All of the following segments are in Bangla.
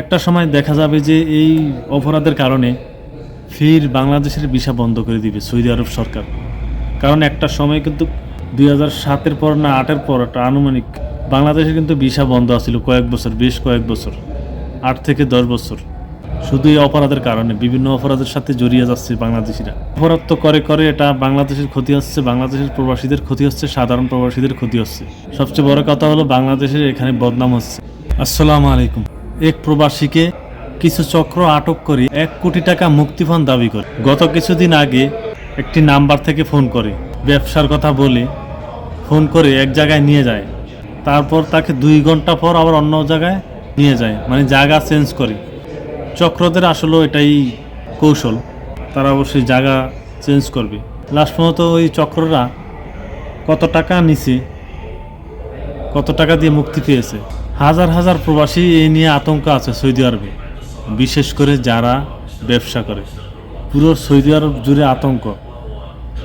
একটা সময় দেখা যাবে যে এই অপরাধের কারণে ফির বাংলাদেশের ভিসা বন্ধ করে দিবে সৌদি আরব সরকার। কারণ একটা সময় কিন্তু দুই হাজার সাতের পর না আটের পর একটা আনুমানিক বাংলাদেশে কিন্তু ভিসা বন্ধ আছিল কয়েক বছর, বেশ কয়েক বছর, আট থেকে দশ বছর। শুধু এই অপরাধের কারণে, বিভিন্ন অপরাধের সাথে জড়িয়ে যাচ্ছে বাংলাদেশিরা। অপরাধ তো করে করে এটা বাংলাদেশের ক্ষতি হচ্ছে, বাংলাদেশের প্রবাসীদের ক্ষতি হচ্ছে, সাধারণ প্রবাসীদের ক্ষতি হচ্ছে। সবচেয়ে বড় কথা হলো বাংলাদেশের এখানে বদনাম হচ্ছে। আসসালামু আলাইকুম। এক প্রবাসীকে কিছু চক্র আটক করে এক কোটি টাকা মুক্তিপণ দাবি করে। গত কিছুদিন আগে একটি নাম্বার থেকে ফোন করে। ব্যবসার কথা বলে ফোন করে এক জায়গায় নিয়ে যায়। তারপর তাকে দুই ঘণ্টা পর আবার অন্য জায়গায় নিয়ে যায়। মানে জায়গা চেঞ্জ করে। চক্রদের আসলে এটাই কৌশল। তারা অবশ্যই জায়গা চেঞ্জ করবে। লাস্ট পর্যন্ত ওই চক্ররা কত টাকা নিছে, কত টাকা দিয়ে মুক্তি পেয়েছে। হাজার হাজার প্রবাসী এই নিয়ে আতঙ্ক আছে সৌদি আরবে, বিশেষ করে যারা ব্যবসা করে। পুরো সৌদি আরব জুড়ে আতঙ্ক।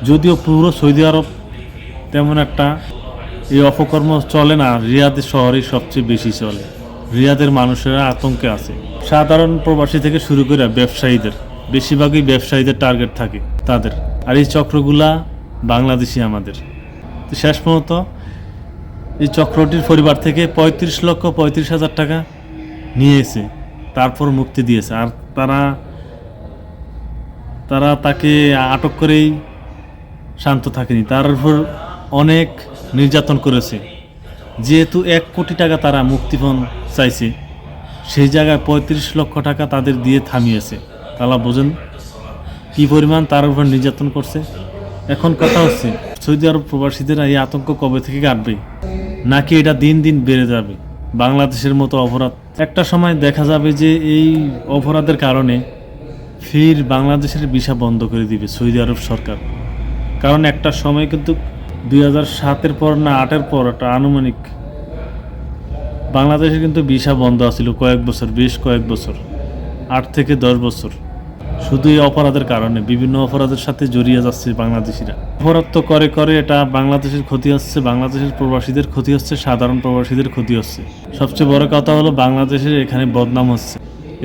যদিও পুরো সৌদি আরব তেমন একটা এই অপকর্ম চলে না রিয়াদের শহরেই সবচেয়ে বেশি চলে। রিয়াদের মানুষেরা আতঙ্কে আছে। সাধারণ প্রবাসী থেকে শুরু করে ব্যবসায়ীদের, বেশিরভাগই ব্যবসায়ীদের টার্গেট থাকে তাদের। আর এই চক্রগুলা বাংলাদেশি আমাদের। তো শেষ পর্যন্ত এই চক্রটির পরিবার থেকে পঁয়ত্রিশ লক্ষ পঁয়ত্রিশ হাজার টাকা নিয়েছে। তারপর মুক্তি দিয়েছে। আর তারা তারা তাকে আটক করেই শান্ত থাকেনি। তার উপর অনেক নির্যাতন করেছে। যেহেতু এক কোটি টাকা তারা মুক্তিপণ চাইছে, সেই জায়গায় পঁয়ত্রিশ লক্ষ টাকা তাদের দিয়ে থামিয়েছে। তারা বোঝেন কী পরিমাণ তার উপর নির্যাতন করছে। এখন কথা হচ্ছে, সৌদি আরব প্রবাসীদের এই আতঙ্ক কবে থেকে কাটবে? নাকি এটা দিন দিন বেড়ে যাবে? বাংলাদেশের মতো অপরাধ। একটা সময় দেখা যাবে যে এই অপরাধের কারণে ফির বাংলাদেশের ভিসা বন্ধ করে দিবে সৌদি আরব সরকার। কারণ একটা সময় কিন্তু দুই হাজার সাতের পর না আটের পর একটা আনুমানিক বাংলাদেশে কিন্তু ভিসা বন্ধ আছিল কয়েক বছর, বেশ কয়েক বছর, আট থেকে দশ বছর। শুধু এই অপরাধের কারণে বিভিন্ন অপরাধের সাথে জড়িয়ে যাচ্ছে বাংলাদেশিরা। অপরাধ তো করে করে এটা বাংলাদেশের ক্ষতি হচ্ছে, বাংলাদেশের প্রবাসীদের ক্ষতি হচ্ছে, সাধারণ প্রবাসীদের ক্ষতি হচ্ছে। সবচেয়ে বড় কথা হলো বাংলাদেশের এখানে বদনাম হচ্ছে।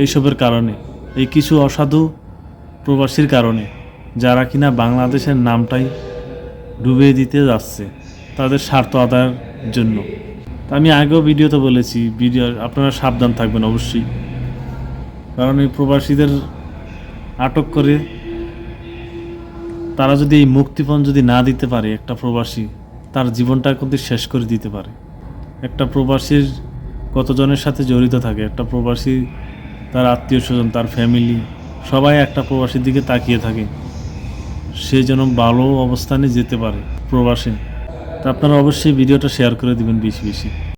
এইসবের কারণে, এই কিছু অসাধু প্রবাসীর কারণে, যারা কিনা বাংলাদেশের নামটাই ডুবিয়ে দিতে যাচ্ছে তাদের স্বার্থ আদায়ের জন্য। আমি আগেও ভিডিওতে বলেছি ভিডিও আপনারা সাবধান থাকবেন অবশ্যই। কারণ এই প্রবাসীদের আটক করে, তারা যদি এই মুক্তিপণ যদি না দিতে পারে একটা প্রবাসী, তার জীবনটা কিন্তু শেষ করে দিতে পারে। একটা প্রবাসীর কতজনের সাথে জড়িত থাকে? একটা প্রবাসী, তার আত্মীয় স্বজন তার ফ্যামিলি সবাই একটা প্রবাসীর দিকে তাকিয়ে থাকে। সে যেন ভালো অবস্থানে যেতে পারে প্রবাসে। তা আপনারা অবশ্যই ভিডিওটা শেয়ার করে দিবেন বেশি বেশি।